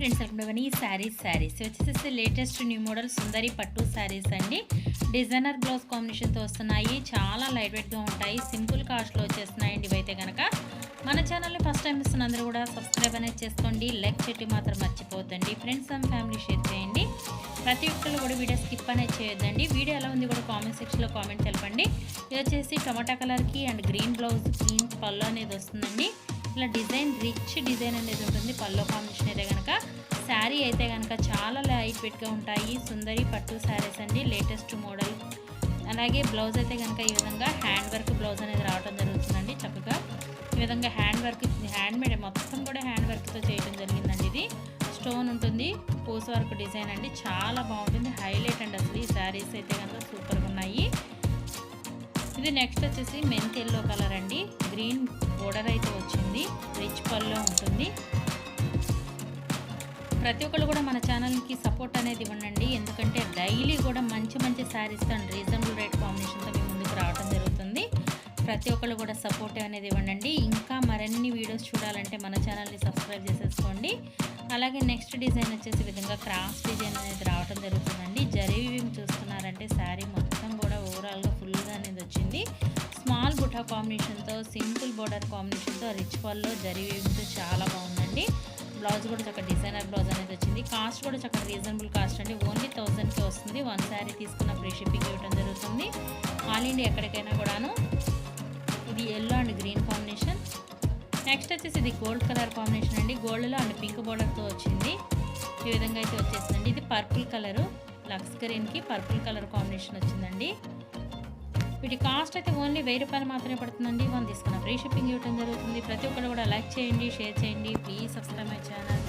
Friends welcome ఈ శారీస్ శారీస్ వచ్చేసి latest new model సుందరి పట్టు శారీస్ అండి. డిజైనర్ బ్లౌజ్ కాంబినేషన్తో వస్తున్నాయి. చాలా లైట్ వెయిట్గా ఉంటాయి. సింపుల్ కాస్ట్లో వచ్చేస్తున్నాయండి ఇవైతే కనుక మన ఛానల్ని ఫస్ట్ టైం ఇస్తున్న అందరూ కూడా సబ్స్క్రైబ్ అనేది చేసుకోండి. లైక్ చెట్టు మాత్రం మర్చిపోద్దండి ఫ్రెండ్స్ అండ్ ఫ్యామిలీ షేర్ చేయండి. ప్రతి ఒక్కరు కూడా వీడియో స్కిప్ అనేది చేయొద్దండి. వీడియో ఎలా ఉంది కూడా కామెంట్ సెక్షన్లో కామెంట్ తెలపండి. ఇది వచ్చేసి టమాటా కలర్కి అండ్ గ్రీన్ బ్లౌజ్ గ్రీన్ పళ్ళు అనేది వస్తుందండి. ఇట్లా డిజైన్ రిచ్ డిజైన్ అనేది ఉంటుంది. పల్లో కాంబినేషన్ అయితే కనుక శారీ అయితే కనుక చాలా లైట్ వెయిట్గా ఉంటాయి. సుందరి పట్టు శారీస్ అండి. Latest model. అలాగే బ్లౌజ్ అయితే కనుక ఈ విధంగా హ్యాండ్ వర్క్ బ్లౌజ్ అనేది రావడం జరుగుతుందండి చక్కగా. ఈ విధంగా హ్యాండ్ వర్క్ హ్యాండ్ మేడ్ మొత్తం కూడా హ్యాండ్ వర్క్తో చేయడం జరిగిందండి ఇది. స్టోన్ ఉంటుంది. పూస వర్క్ డిజైన్ అండి. చాలా బాగుంటుంది. హైలైట్ అండి అసలు ఈ శారీస్ అయితే కనుక సూపర్గా ఉన్నాయి. ఇది నెక్స్ట్ వచ్చేసి మెంత్ ఎల్లో కలర్ అండి. గ్రీన్ బోర్డర్ అయితే వచ్చింది. రిచ్ పల్లో ఉంటుంది. ప్రతి ఒక్కరు కూడా మన ఛానల్కి సపోర్ట్ అనేది ఇవ్వండి ఎందుకంటే డైలీ కూడా మంచి మంచి శారీస్ అండ్ రీజనబుల్ రేట్ కాంబినేషన్తో మీ ముందుకు రావడం జరుగుతుంది. ప్రతి ఒక్కరు కూడా సపోర్ట్ అనేది ఇవ్వండి ఇంకా మరిన్ని వీడియోస్ చూడాలంటే మన ఛానల్ని సబ్స్క్రైబ్ చేసేసుకోండి. అలాగే నెక్స్ట్ డిజైన్ వచ్చేసి విధంగా క్రాస్ డిజైన్ అనేది రావడం జరుగుతుందండి. జరీవి చూస్తున్నారంటే శారీ మొత్తం కూడా స్మాల్ కాంబినేషన్తో సింపుల్ బోర్డర్ కాంబినేషన్తో రిచ్ పల్లో జరీవితో చాలా బాగుందండి. బ్లౌజ్ కూడా చక్కగా డిజైనర్ బ్లౌజ్ అనేది వచ్చింది. కాస్ట్ కూడా చక్కగా రీజనబుల్ కాస్ట్ అండి. ఓన్లీ థౌజండ్కి వస్తుంది. వన్ శారీ తీసుకున్న ఫ్రీ షిప్పింగ్ ఇవ్వడం జరుగుతుంది. ఆల్ ఇండియా ఎక్కడికైనా కూడాను ఇది yellow and green combination next వచ్చేసి ఇది గోల్డ్ కలర్ కాంబినేషన్ అండి. గోల్డ్లో అండ్ పింక్ బోర్డర్తో వచ్చింది. ఈ విధంగా అయితే వచ్చేసిందండి. ఇది పర్పుల్ కలరు లక్స్ గ్రీన్కి పర్పుల్ కలర్ కాంబినేషన్ వచ్చిందండి. వీటి కాస్ట్ అయితే ఓన్లీ వెయ్యి రూపాయలు మాత్రమే పడుతుందండి. వన్ తీసుకున్న ఫ్రీ షిప్పింగ్ ఇవ్వడం జరుగుతుంది. ప్రతి ఒక్కరు కూడా లైక్ చేయండి షేర్ చేయండి. Please subscribe my channel.